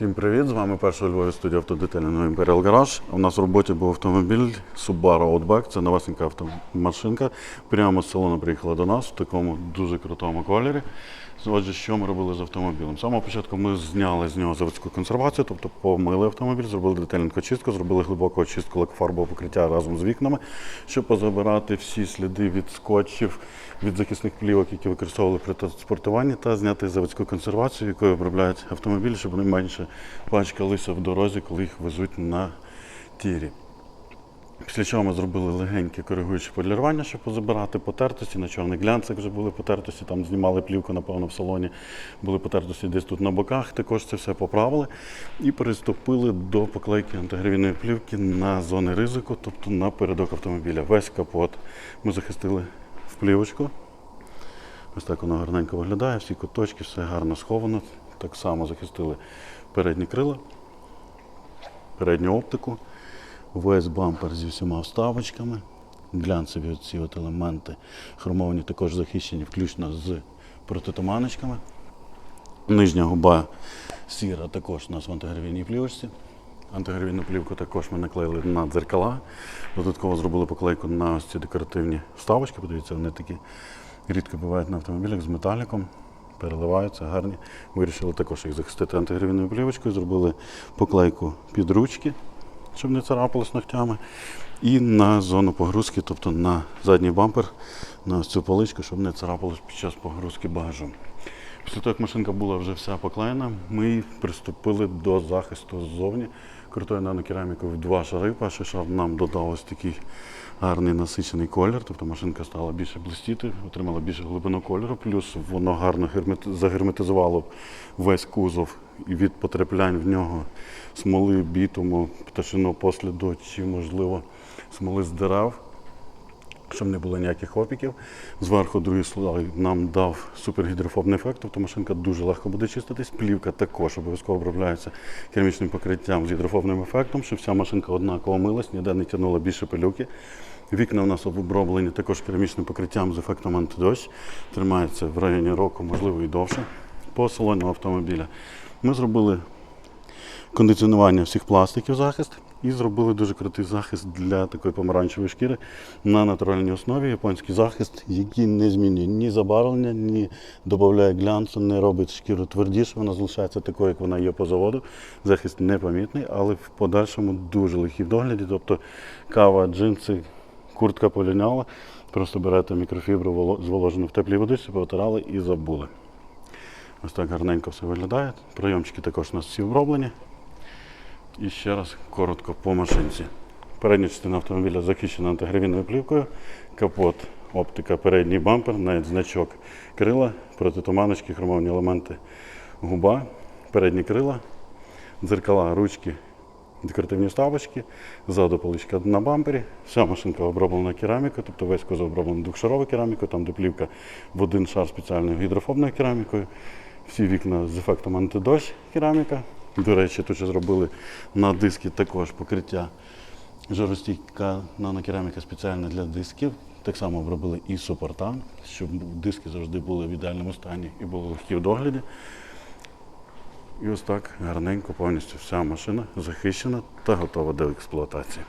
Всім привіт! З вами перша Львові студія автодетального Imperial Garage. У нас в роботі був автомобіль Subaru Outback. Це новесенька автомашинка. Прямо з салону приїхала до нас в такому дуже крутому кольорі. Отже, що ми робили з автомобілем? З самого початку ми зняли з нього заводську консервацію, тобто помили автомобіль, зробили детальну очистку, зробили глибоку очистку лакофарбового покриття разом з вікнами, щоб позабирати всі сліди від скотчів, від захисних плівок, які використовували при транспортуванні, та зняти заводську консервацію, якою обробляють автомобілі, щоб вони менше пачкалися в дорозі, коли їх везуть на тірі. Після чого ми зробили легеньке коригуюче полірування, щоб позабирати потертості. На чорний глянцик вже були потертості, там знімали плівку, напевно, в салоні. Були потертості десь тут на боках, також це все поправили. І приступили до поклейки антигравійної плівки на зони ризику, тобто на передок автомобіля. Весь капот ми захистили в плівочку. Ось так воно гарненько виглядає, всі куточки, все гарно сховано. Так само захистили передні крила, передню оптику. Весь бампер зі всіма вставочками. Глянцеві ці от елементи хромовані також захищені, включно з протитуманочками. Нижня губа сіра також у нас в антигравійній плівочці. Антигравійну плівку також ми наклеїли на дзеркала. Додатково зробили поклейку на ось ці декоративні вставочки. Подивіться, вони такі рідко бувають на автомобілях з металіком. Переливаються, гарні. Вирішили також їх захистити антигравійною плівочкою. Зробили поклейку під ручки, щоб не царапалось ногтями. І на зону погрузки, тобто на задній бампер, на цю поличку, щоб не царапалось під час погрузки багажу. Після того, як машинка була вже вся поклеєна, ми приступили до захисту ззовні крутою нанокерамікою в два шари. Перший шар нам додав ось такий гарний насичений колір, тобто машинка стала більше блистіти, отримала більше глибину кольору, плюс воно гарно гермет- загерметизувало весь кузов і від потраплянь в нього смоли, бітуму, пташиного посліду чи, можливо, смоли з дерев щоб не було ніяких опіків. Зверху другий слой нам дав супергідрофобний ефект, тобто машинка дуже легко буде чиститись. Плівка також обов'язково обробляється керамічним покриттям з гідрофобним ефектом, щоб вся машинка однаково милась, ніде не тягнула більше пилюки. Вікна у нас оброблені також керамічним покриттям з ефектом антидощ. Тримається в районі року, можливо, і довше. По салону автомобіля. Ми зробили кондиціонування всіх пластиків захист і зробили дуже крутий захист для такої помаранчевої шкіри на натуральній основі. Японський захист, який не змінює ні забарвлення, ні додає глянцу, не робить шкіру твердіше, вона залишається такою, як вона є по заводу. Захист непомітний, але в подальшому дуже легкий в догляді. Тобто кава, джинси, куртка поліняла. Просто берете мікрофібру воло- зволожену в теплій водичці, повитирали і забули. Ось так гарненько все виглядає. Прийомчики також у нас всі оброблені. І ще раз коротко по машинці. Передня частина автомобіля захищена антигравійною плівкою, капот, оптика, передній бампер, навіть значок крила, протитуманочки, хромовні елементи губа, передні крила, дзеркала, ручки, декоративні вставочки, ззаду поличка на бампері. Вся машинка оброблена керамікою, тобто весь кузов оброблений двохшаровою керамікою, там де плівка в один шар спеціальною гідрофобною керамікою. Всі вікна з ефектом антидощ кераміка. До речі, тут що зробили на диски також покриття жаростійка нанокераміка спеціальна для дисків. Так само обробили і супорта, щоб диски завжди були в ідеальному стані і були легкі в догляді. І ось так гарненько повністю вся машина захищена та готова до експлуатації.